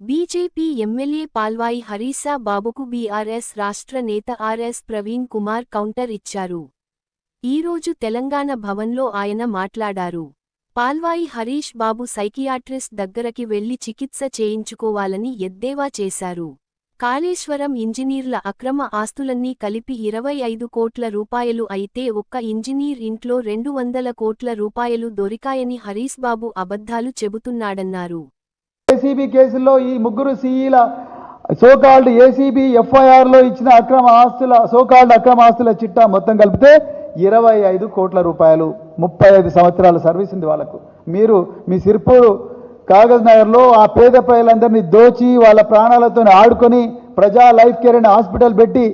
BJP MLA Palvai హరీసా బాబుకు BRS రాష్ట్ర నేత ఆర్ఎస్ ప్రవీణ్ కుమార్ కౌంటర్ ఇచ్చారు. ఈరోజు తెలంగాణ భవన్లో ఆయన మాట్లాడారు. పాల్వాయి హరీష్ బాబు సైకియాట్రిస్ట్ దగ్గరకి వెళ్ళి చికిత్స చేయించుకోవాలని ఎద్దేవా చేశారు. కాళేశ్వరం ఇంజనీర్ల అక్రమ ఆస్తులన్నీ కలిపి ఇరవై ఐదు కోట్ల రూపాయలు అయితే ఒక్క ఇంజనీర్ ఇంట్లో రెండు వందల కోట్ల రూపాయలు దొరికాయని హరీష్బాబు అబద్ధాలు చెబుతున్నాడన్నారు. ఏసీబీ కేసుల్లో ఈ ముగ్గురు సీఈల సోకాల్డ్ ఏసీబీ ఎఫ్ఐఆర్లో ఇచ్చిన అక్రమ ఆస్తుల సోకాల్డ్ అక్రమ ఆస్తుల చిట్టా మొత్తం కలిపితే ఇరవై ఐదు కోట్ల రూపాయలు ముప్పై ఐదు సంవత్సరాల సర్వీస్ ఉంది వాళ్ళకు. మీరు మీ సిర్పూరు కాగజ్ నగర్లో ఆ పేద ప్రజలందరినీ దోచి వాళ్ళ ప్రాణాలతో ఆడుకొని ప్రజా లైఫ్ కేర్ అనే హాస్పిటల్ పెట్టి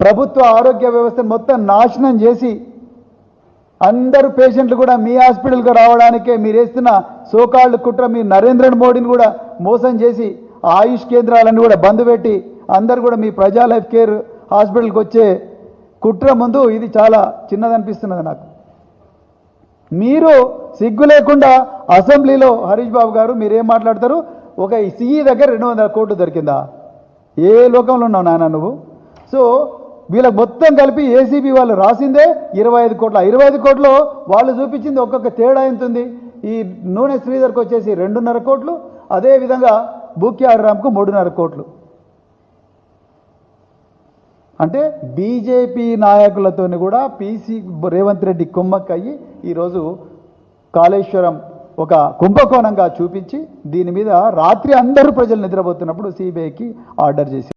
ప్రభుత్వ ఆరోగ్య వ్యవస్థను మొత్తం నాశనం చేసి అందరు పేషెంట్లు కూడా మీ హాస్పిటల్కి రావడానికే మీరు వేస్తున్న సోకాళ్ళు కుట్ర మీ నరేంద్ర మోడీని కూడా మోసం చేసి ఆయుష్ కేంద్రాలను కూడా బంద్ పెట్టి అందరు కూడా మీ ప్రజా లైఫ్ కేర్ హాస్పిటల్కి వచ్చే కుట్ర ముందు ఇది చాలా చిన్నదనిపిస్తున్నది నాకు. మీరు సిగ్గు లేకుండా అసెంబ్లీలో హరీష్ బాబు గారు మీరేం మాట్లాడతారు? ఒక సిఈ దగ్గర రెండు వందల కోట్లు దొరికిందా? ఏ లోకంలో ఉన్నావు నాన్న నువ్వు? సో వీళ్ళకి మొత్తం కలిపి ఏసీబీ వాళ్ళు రాసిందే ఇరవై ఐదు కోట్ల. ఇరవై ఐదు కోట్లు వాళ్ళు చూపించింది ఒక్కొక్క తేడా ఎంతుంది? ఈ నూనె శ్రీధర్కి వచ్చేసి రెండున్నర కోట్లు అదేవిధంగా బూక్యార్ రామ్కు మూడున్నర కోట్లు. అంటే బీజేపీ నాయకులతోని కూడా పీసీ రేవంత్ రెడ్డి కుమ్మక్కయ్యి ఈరోజు కాళేశ్వరం ఒక కుంభకోణంగా చూపించి దీని మీద రాత్రి అందరూ ప్రజలు నిద్రపోతున్నప్పుడు సిబిఐకి ఆర్డర్ చేసి